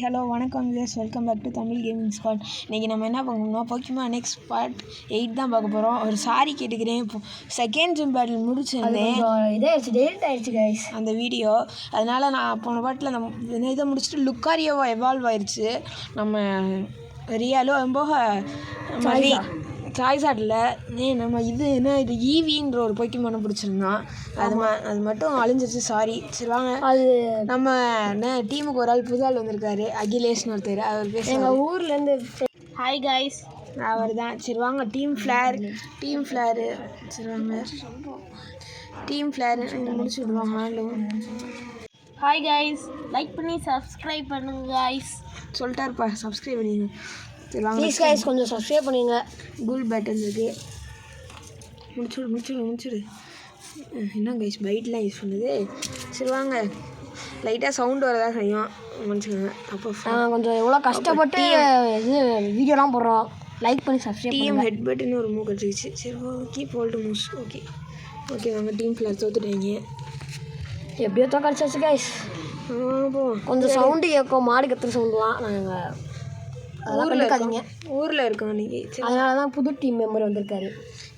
Hello வணக்கம் views welcome back to Tamil gaming squad இன்றைக்கி நம்ம என்ன பண்ணணும்னா போக்கிமா நெக்ஸ்ட் பார்ட் எயிட் தான் பார்க்க போகிறோம் ஒரு சாரி கேட்டுக்கிறேன். இப்போ செகண்ட் ஜிம் பேட்டில் முடிச்சிருந்தேன் இதாகிடுச்சு ஆயிடுச்சு கைஸ் அந்த வீடியோ அதனால் நான் போன பாட்டில் நம்ம இதை முடிச்சுட்டு லுக்காரியோவா எவால்வ் ஆயிடுச்சு நம்ம ரியாலோ போக மாதிரி சாய்ஸாட்டில் ஏ நம்ம இது என்ன இது ஈவின்ற ஒரு பொக்கிமான பிடிச்சிருந்தான் அது ம அது மட்டும் அழிஞ்சிருச்சு சாரி சரி வாங்க. அது நம்ம என்ன டீமுக்கு ஒரு ஆள் புது ஆள் வந்திருக்காரு அகிலேஷ்னு ஒருத்தர். அவர் பேச எங்கள் ஊர்லேருந்து ஹாய் கைஸ் அவர் தான் சரி வாங்க. டீம் ஃப்ளேர் டீம் ஃப்ளேரு சரி வாங்க. டீம் ஃப்ளேர் முடிச்சு விடுவாங்க ஆளும் ஹாய் கைஸ் லைக் பண்ணி சப்ஸ்கிரைப் பண்ணுங்க கைஸ் சொல்லிட்டாருப்பா சப்ஸ்கிரைப் பண்ணிடுங்க சரி வாங்க ப்ளீஸ் கைஸ் கொஞ்சம் சப்ஸ்கிரைப் பண்ணுங்க. கூல் பேட்டன் இருக்கு. முடிச்சுடு முடிச்சுடு முடிச்சுடு. என்ன கைஸ் பைட்லாம் யூஸ் பண்ணுது? சரி வாங்க. லைட்டாக சவுண்ட் வரதா செய்யும். மன்னிச்சுக்கோங்க அப்போ நாங்கள் கொஞ்சம் எவ்வளோ கஷ்டப்பட்டு இது வீடியோலாம் போடுறோம். லைக் பண்ணி சப்ஸ்கிரைப் டீம் ஹெட் பட்டன் ஒரு மூவ் கிடச்சிச்சு சரி okay bold moves okay okay வாங்க டீம் ஃபிளர் தோத்துட்டாங்க. எப்படியோ தான் கிடச்சாச்சு கைஸ் கொஞ்சம் சவுண்டு கேட்கும் மாடு கத்துற சவுண்டுலாம் நாங்கள் அதெல்லாம் கண்டுக்காதீங்க. ஊரில் இருக்கோம் அன்றைக்கி சரி. அதனால தான் புது டீம் மெம்பர் வந்திருக்காரு.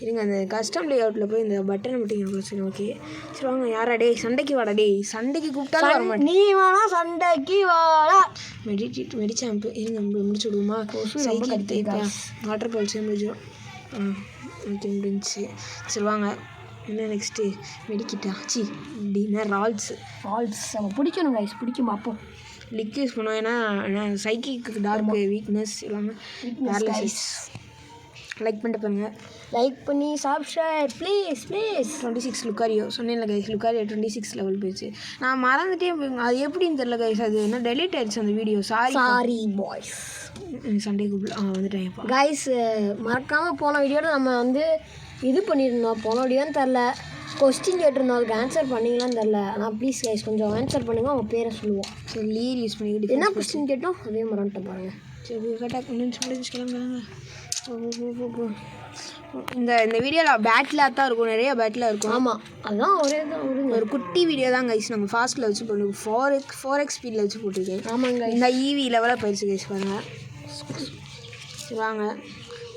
இருங்க அந்த கஸ்டம் லே அவுட்டில் போய் இந்த பட்டனை மட்டும் எனக்கு வச்சுருங்க ஓகே சரி வாங்க யாரா? டேய் சண்டைக்கு வாடா டேய். சண்டைக்கு கூப்பிட்டாலும் வர மாட்டேன். நீ வேணா சண்டைக்கு வாடா. மெடிடேட் மெடிச்சாம்பு இருங்க நம்ம முடிச்சு விடுவோமா? சைக்கிள் டைப்பா வாட்டர் பால்ஸே முடிஞ்சோம் ஆ ஓகே முடிஞ்சிச்சு சரி வாங்க. என்ன நெக்ஸ்ட்டு மெடிக்கிட்டா சி அப்படின்னா ரால்ஸு ஃபால்ஸ் நம்ம பிடிக்கணும் கைஸ் பிடிக்கும் பார்ப்போம். லிக் யூஸ் பண்ணுவோம். ஏன்னா சைக்கிக் டார்க் வீக்னஸ் இல்லாமல் பேரலைசிஸ் லைக் பண்ணிட்டு பாருங்க லைக் பண்ணி subscribe please please twenty six Lucario சொன்னேன்ல guys Lucario twenty six level போயிடுச்சு. நான் மறந்துட்டே அது எப்படின்னு தெரில கைஸ் அது என்ன டெலிட் ஆயிடுச்சு அந்த video sorry sorry boys Sunday கூப்பிடல. ஆ வந்துட்டேன்ப்பா கைஸ் மறக்காமல் போன வீடியோவில் நம்ம வந்து இது பண்ணியிருந்தோம். போன வீடியோன்னு தெரில கொஸ்டின் கேட்டிருந்தோம் அதுக்கு ஆன்சர் பண்ணீங்களான்னு தெரில ஆனால் ப்ளீஸ் கைஸ் கொஞ்சம் ஆன்சர் பண்ணுங்கள் அவங்க பேரை சொல்லுவோம். சரி லீர் யூஸ் பண்ணிக்கிட்டு என்ன கொஸ்டின் கேட்டோம்? அதே மறந்துட்டு பாருங்கள் சரி கரெக்டாக முடிஞ்சு முடிஞ்சு கிளம்புறாங்க. இந்த இந்த வீடியோவில் பேட்டிலாக தான் இருக்கும். நிறைய பேட்டில் இருக்கும். ஆமாம் அதுதான் ஒரே தான் ஒரு ஒரு குட்டி வீடியோ தான் கைஸ் நம்ம ஃபாஸ்ட்டில் வச்சு பண்ணுவோம் ஃபோர் எக்ஸ் ஃபோர் எக்ஸ் ஸ்பீடில் வச்சு போட்டிருக்கேன். ஆமாங்க இந்த ஈவி லெவலில் போயிடுச்சு கைஸ் பாருங்க. சரி வாங்க.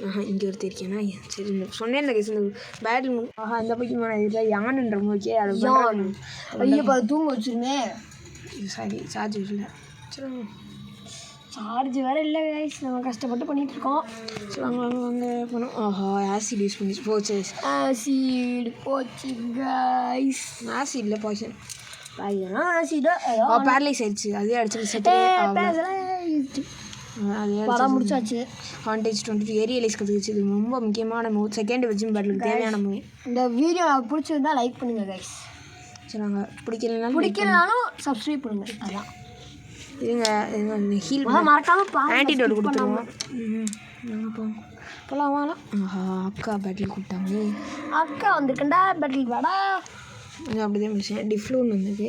ஆஹா இங்கே ஒருத்தர் இருக்கேனா சரி சொன்னேன் இந்த கைஸ் இந்த பேட்டில் ஆஹா இந்த பக்கம் இதில் யானுன்ற ஓகே அதை யான். ஐயோ பாரு தூங்க வச்சுருமே. சாரி சார்ஜ் இல்லை. சரி. சார்ஜ் வேறு இல்லை கைஸ் நம்ம கஷ்டப்பட்டு பண்ணிட்டு இருக்கோம். சரி வாங்க வாங்க வாங்க போனோம். ஆஹா ஆசிட் யூஸ் பண்ணி போச்சு. ஆசிட் போச்சு கைஸ் ஆசிட்ல பாய்சன் பையனா ஆசிடோ பேரலைஸ் ஆயிடுச்சு. அதே அடிச்சு செட்டு படம் முடிச்சாச்சு. அட்வான்டேஜ் டுவெண்ட்டி டூ ஏரியலைஸ் கற்றுக்குச்சு இது ரொம்ப முக்கியமான மூவ் செகண்ட் வெஜ்ஜிம் பேட்டிலுக்கு தேவையான மூவ் இந்த வீடியோ பிடிச்சிருந்தா லைக் பண்ணுங்க கைஸ் சரி நாங்கள் பிடிக்கலனாலும் பிடிக்கலனாலும் சப்ஸ்கிரைப் பண்ணுங்க. அதான். இருங்க ஹீல் மறக்காம ஆன்டிடோட் கொடுத்துருவோம். ம் நாங்கள் போவோம். போகலாம் வாங்கலாம். ஆஹா அக்கா பேட்டில் கூப்பிட்டாங்க அக்கா வந்திருக்கண்டா பேட்டில் வாடா. அப்படிதான் முடிச்சேன். டிஃப்ளூன் வந்தது.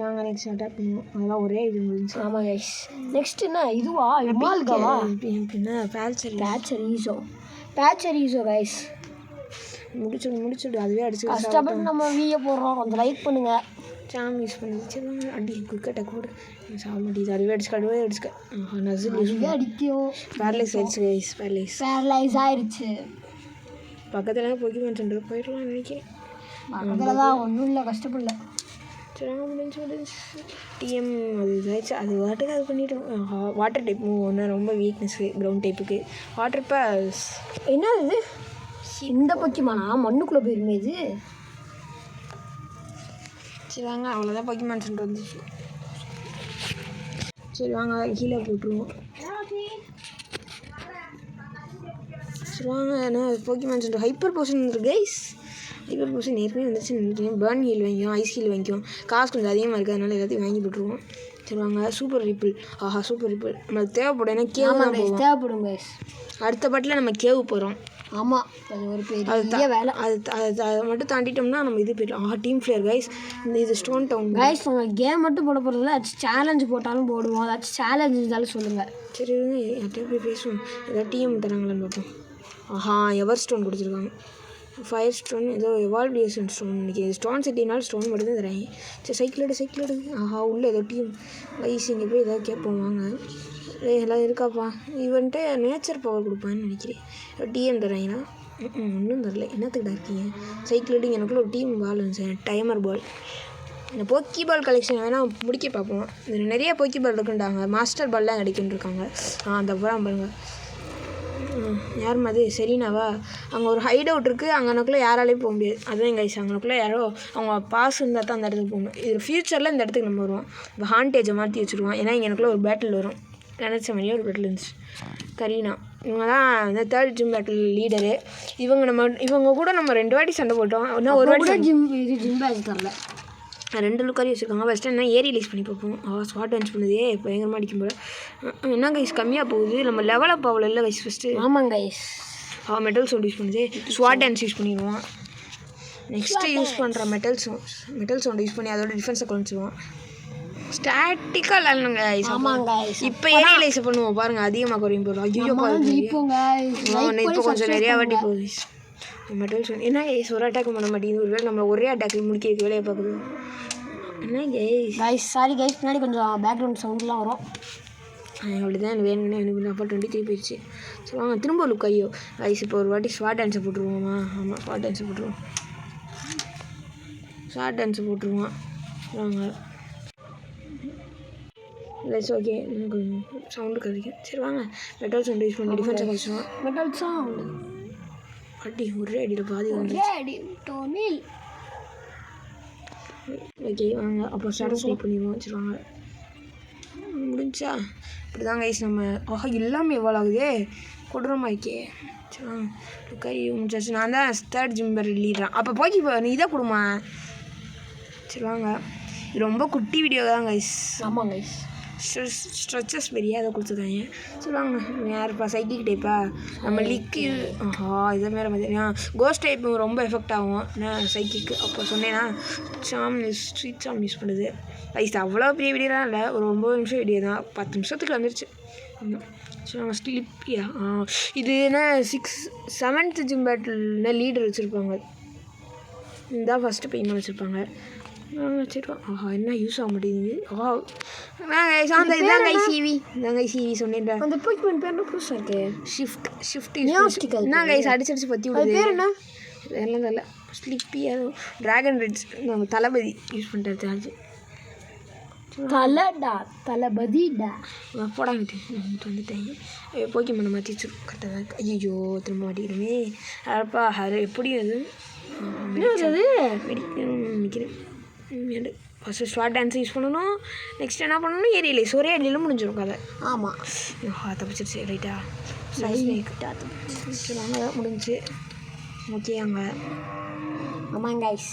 வாங்க நெக்ஸ்ட் அட்டாக் பண்ணுவோம். அதெல்லாம் ஒரே இது முடிஞ்சு. ஆமாம் கைஸ் நெக்ஸ்ட் என்ன? இதுவா? எமால்காவா பின்ன பேல்சரி பேச்சர் ஈஸோ பேச்சர் ஈஸோ கைஸ் முடிச்சுடு முடிச்சுடு. அதுவே அடிச்சு கஷ்டப்பட்டு நம்ம வீடியோ போடுறோம். கொஞ்சம் லைக் பண்ணுங்க. சாம் யூஸ் பண்ணி. சரி வாங்க. அடி குக்கட்டை கூட சாக மாட்டேங்குது. அதுவே அடிச்சுக்க அதுவே அடிச்சுக்க. நசில் யூஸ் அடிக்கும். பேரலைஸ் ஆயிடுச்சு கைஸ் பேரலைஸ் பேரலைஸ் ஆயிடுச்சு. பக்கத்தில் போக்கிமான் சென்டர் போயிடலாம் நினைக்கிறேன். பக்கத்தில் தான் ஒன்றும் இல்லை கஷ்டப்படல. சரி வாங்க முடிஞ்சு முடிஞ்சு டிஎம் அது இதாகிடுச்சு அது வாட்டுக்கு அது பண்ணிட்டோம் வாட்டர் டைப் ஒன்று ரொம்ப வீக்னஸ்ஸு கிரவுண்ட் டைப்புக்கு வாட்டர் பாஸ் என்ன இது இந்த பக்கிமானா மண்ணுக்குள்ளே போயிருமே இது. சரி வாங்க அவ்வளோதான் போக்கிமான் சென்டர் வந்துச்சு. சரி வாங்க கீழே போட்டுருவோம். சரி வாங்க என்ன போக்கிமான் சென்டர் ஹைப்பர் போர்ஷன் இருக்கு கைஸ் ஹைப்பர் போர்ஷன் ஏற்கனவே வந்துச்சு நினைக்கிறேன். பேர்ன் ஹீல் வாங்கிக்கும் ஐஸ் ஹீல் வாங்கிக்கும் காசு கொஞ்சம் அதிகமாக இருக்குது அதனால எல்லாத்தையும் வாங்கி போட்டுருவோம். சரி வாங்க சூப்பர் ரிப்பிள் ஆஹா சூப்பர் ரிப்பிள் நம்மளுக்கு தேவைப்படும். ஏன்னா கேவ் தான் போவோம். தேவைப்படும் கைஸ் அடுத்த பட்டில் நம்ம கேவ் போகிறோம் ஆமாம் அது ஒரு பெரிய வேலை. அது அது அதை மட்டும் தாண்டிட்டோம்னா நம்ம இது போயிடலாம் ஆஹா டீம் ஃபிளேயர் கைஸ் இந்த இது ஸ்டோன் டவுன் கைஸ் நம்ம கேம் மட்டும் போட போகிறதில்ல ஏதாச்சும் சேலஞ்சு போட்டாலும் போடுவோம். ஏதாச்சும் சேலஞ்ச் இருந்தாலும் சொல்லுங்கள் சரி யார்கிட்டயும் போய் பேசுவோம். ஏதாவது டிஎம் தராங்களான்னு பார்ப்போம். ஆஹா எவர் ஸ்டோன் கொடுத்துருக்காங்க. ஃபயர் ஸ்டோன் ஏதோ எவால்வியேஷன் ஸ்டோன் இன்றைக்கி ஸ்டோன் சிட்டினால் ஸ்டோன் மட்டும் தான் தராங்க சரி சைக்கிள் எடு சைக்கிள் எடு. ஆஹா உள்ளே ஏதோ டீம் வயசு இங்கே போய் ஏதாவது கேட்போம் வாங்க. ஏய் எல்லாம் இருக்காப்பா? இவன்ட்டு நேச்சர் பவர் கொடுப்பான்னு நினைக்கிறேன். டிஎம் தராங்கன்னா ஒன்றும் தரல. என்னத்துக்கிட்ட இருக்கீங்க? சைக்கிள் எடு எனக்குள்ள ஒரு டீம் பால் இருந்துச்சு டைமர் பால் இந்த போக்கி பால் கலெக்ஷன் வேணால் முடிக்க பார்ப்போம். இதில் நிறைய போக்கி பால் இருக்குன்றாங்க. மாஸ்டர் பால்லாம் கிடைக்குன்னு இருக்காங்க ஆ அந்த படம் பாருங்கள் யார் அது செரீனாவா அங்கே ஒரு ஹைட் அவுட் இருக்குது அங்கனக்குள்ளே யாராலையும் போக முடியாது. அதுதான் எங்கள் ஐஸ் அங்கனக்குள்ளே யாரோ அவங்க பாஸ் இருந்தால் தான் அந்த இடத்துக்கு போகணும். இது ஃப்யூச்சரில் இந்த இடத்துக்கு நம்ம வருவோம். இப்போ ஹாண்டேஜை மாற்றி வச்சுருவோம். ஏன்னா இங்கே எனக்குள்ளே ஒரு பேட்டில் வரும். நினச்ச மாதிரியே ஒரு பேட்டில் இருந்துச்சு. கரீனா. இவங்க தான் இந்த தேர்ட் ஜிம் பேட்டில் லீடரு இவங்க நம்ம இவங்க கூட நம்ம ரெண்டு வாட்டி சண்டை போட்டோம். இன்னும் ஒரு வாட்டி ஜிம் இது ஜிம் பேட்ச் தரல. ரெண்டு லுக்காரி வச்சுருக்காங்க. ஃபஸ்ட்டு என்ன ஏரி ரிலீஸ் பண்ணி பார்ப்போம். அவள் ஸ்பாட் டான்ஸ் பண்ணுதே. பயங்கரமாக அடிக்கும் போல. என்ன கைஸ் கம்மியாக போகுது. நம்ம லெவல் அப் ஆகல. இல்லை கைஸ் ஃபஸ்ட்டு ஆமாங்க கைஸ் அவள் மெட்டல் சவுண்ட் யூஸ் பண்ணுது. ஸ்வாட் டான்ஸ் யூஸ் பண்ணிடுவான். நெக்ஸ்ட்டு யூஸ் பண்ணுற metal sound metal sound use பண்ணி அதோட டிஃபென்ஸை குறைச்சிடுவான். ஸ்டாட்டிக்காக விளாட்ணுங்க ஆமாங்க கைஸ் இப்போ ஏரி ரிலீஸ் பண்ணுவோம். பாருங்க அதிகமாக குறையும் போகிறோம் ஐயோ கைஸ் இப்போ கொஞ்சம் நிறையா வாட்டி போகுது. மெட்டல் சவுண்ட் என்ன கைஸ் ஒரு அட்டாக் பண்ண மாட்டேங்குது. ஒருவேளை நம்ம ஒரே அட்டாக்கில் முடிக்க வைக்க வேலையை பார்க்குது என்ன கைஸ் கைஸ் சாரி கைஸ் பின்னாடி கொஞ்சம் பேக்ரவுண்ட் சவுண்ட்லாம் வரும். அப்படி தான் எனக்கு வேணும்னு எனக்கு அப்போ டுவெண்ட்டி த்ரீ போயிடுச்சு. சரி வாங்க திரும்ப லுக் ஐயோ. ஐஸ் இப்போ ஒரு வாட்டி ஸ்வாட் டான்ஸை போட்டுருவோமா? ஆமாம் ஸ்வாட் டான்ஸை போட்டுருவோம். ஸ்வாட் டான்ஸை போட்டுருவோம். வாங்க. லெஸ் ஓகே எனக்கு சவுண்டு கதைக்கும் சரி வாங்க. மெட்டல் சவுண்ட் யூஸ் பண்ணி டிஃபென்ஸை கழிச்சுவோம் மெட்டல் சவுண்ட் அடி ஒரே அடியில் பாதி வந்து ரெடி டோனில் ஓகே வாங்க. அப்போ ஸ்டேட்டஸ் லைக் பண்ணிடுவோம் சரி வாங்க முடிஞ்சா? இப்படி தான் கைஸ் நம்ம ஆஹா எல்லாமே எவ்வளோ ஆகுதே. கொடூரமாக இருக்கே சரி கை முடிச்சாச்சு நான் தான் தேர்ட் ஜிம்பர் லீடுறேன் அப்போ போக்கி நீ இதை கொடுமா? சரி வாங்க. ரொம்ப குட்டி வீடியோ தான் கைஸ் ஆமாம் கைஸ் ஸ்ட்ரெச்சஸ் பெரிய அதை கொடுத்துருக்காங்க சொல்லுவாங்க யாருப்பா சைக்கிள் டைப்பா நம்ம லிக்கு ஆஹா இதை மாதிரி. பார்த்தியா கோஸ்ட் டைப் ரொம்ப எஃபெக்ட் ஆகும். நான் சைக்கிக்கு அப்போ சொன்னேன்னா சாம் ஸ்ட்ரீட் சாம் யூஸ் பண்ணுது. ஐஸ் அவ்வளோ பெரிய வீடியோலாம் இல்லை. ஒரு ஒம்பது நிமிஷம் வீடியோ தான். பத்து நிமிஷத்துக்கு வந்துருச்சு. சொல்லுவாங்க ஸ்லிப்பியா? ஆ. இது என்ன six seventh gym battle leader வச்சுருப்பாங்க. இதுதான் ஃபஸ்ட்டு பெயிண்ட் வச்சுருப்பாங்க. வச்சுருப்போம் ஆஹா என்ன யூஸ் ஆக மாட்டேங்குது? ஆஹா. சாந்த இதான் கை சிவி இதான் கை சிவி சொன்னேன்டா. அந்த போய்க்கு பேர் என்ன புதுசாக இருக்கு? ஷிஃப்ட் ஷிஃப்ட் அது என்ன கைஸ் அடிச்சு அடிச்சு பற்றி அது விடுது. பேர் என்ன? எல்லாம் தெரியல. ஸ்லிப்பி அதுவும் ட்ராகன் ரெட்ஸ் நம்ம தளபதி யூஸ் பண்ணுறது சார்ஜ் தலடா தளபதிடா. போடாங்கிட்டு வந்துட்டு வந்துட்டேன் போக்கி மண்ணை மாற்றி வச்சிருக்கோம். கரெக்டாக தான் ஐயோ திரும்ப மாட்டிக்கிறோமே அப்பா அது எப்படி அது? அது? வெடிக்கணும்னு நினைக்கிறேன் ஃபஸ்ட்டு ஸ்வாட் டான்ஸ் யூஸ் பண்ணணும். நெக்ஸ்ட் என்ன பண்ணணும்? ஏரியிலே ஒரே அடியில் முடிஞ்சிடும் கதை. ஆமாம் தப்பிச்சிருச்சு. ரைட்டா? வாங்க முடிஞ்சுச்சு ஓகே அங்கே. ஆமாம் கைஸ்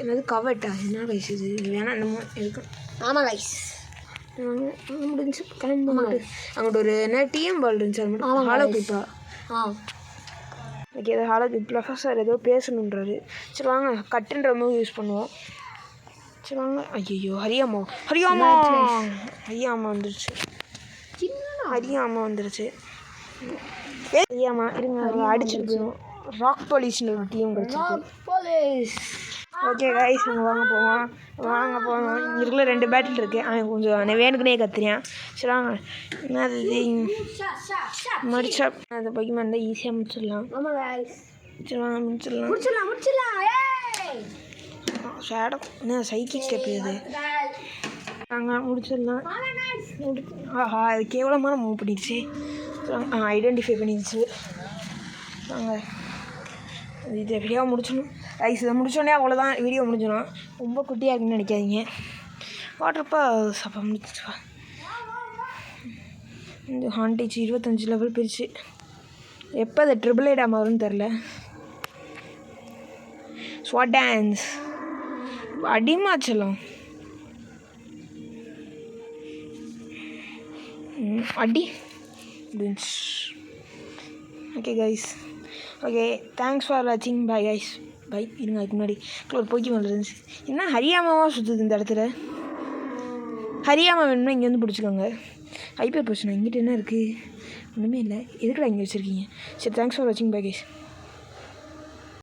என்னது கவர்ட்டா என்ன கைஸ் இது? வேணாம் என்னமோ இருக்கு. ஆமாம் கைஸ் முடிஞ்சு. கிளம்பி போட்டு அங்கிட்ட ஒரு என்ன டிஎம் பால் இருந்துச்சு அது மட்டும். ஹாலோ கிப்பா ஆ? ஓகே ஏதோ ஹாலோ ப்ரொஃபஸர் ஏதோ பேசணுன்றாரு. சரி வாங்க. கட்டுன்ற மூவ் யூஸ் பண்ணுவோம். சரி வாங்க ஐயோ ஹரியாமா. ஹரியாமா ஹரியாமா வந்துருச்சு. ஹரியாமா வந்துருச்சு. ஹரியாமா இருங்க அடிச்சுட்டு போயிடும் ராக் போலீஸ்னு ஒரு டீம் கிடச்சிருக்கு. ஓகே கைஸ் நாங்கள் வாங்க போவோம். வாங்க போவோம். இதுக்குள்ள ரெண்டு பேட்டில் இருக்குது அவன் கொஞ்சம் அவன் வேணுக்குனே கத்துறியான் சரி வாங்க. என்னது இது? முடிச்சா அதை பைக்கமாக இருந்தால் ஈஸியாக முடிச்சிடலாம். சரி வாங்க முடிச்சிடலாம். முடிச்சிடலாம் முடிச்சிடலாம். ஷேடோ என்ன சைக்கிள் கேப் இது? நாங்கள் முடிச்சிடலாம். முடி ஆஹா அது கேவலமான மூவ் பண்ணிடுச்சு. ஆ ஐடென்டிஃபை பண்ணிடுச்சு. நாங்கள் இது எப்படியா முடிச்சிடணும். ஐஸ் இதை முடிச்சோடனே அவ்வளோதான் வீடியோ முடிஞ்சிடும். ரொம்ப குட்டியாக இருக்குன்னு நினைக்காதீங்க. வாட்டர்ப்பா சப்பா முடிச்சிடுவா இந்த ஹாண்டேஜ் இருபத்தஞ்சி லெவல் பிரிச்சு. எப்போ அது ட்ரிபிள் ஐடாமல் வரும்னு தெரில ஸ்வாட் டான்ஸ் அடிமாச்சலம். அடி. Pins okay guys okay thanks for வாட்சிங் பை கைஸ் பை இருங்க அதுக்கு முன்னாடி. ஒரு போக்கி வந்துருந்துச்சு என்ன ஹரியாமாவாக சுற்றுது இந்த இடத்துல? ஹரியாமா வேணும்னா இங்கே வந்து பிடிச்சிக்கோங்க. ஐபிஎல் பிரச்சனை இங்கிட்ட என்ன இருக்குது ஒன்றுமே இல்லை. எதுக்குடா இங்கே வச்சுருக்கீங்க? சரி தேங்க்ஸ் ஃபார் வாட்சிங் பை கைஸ்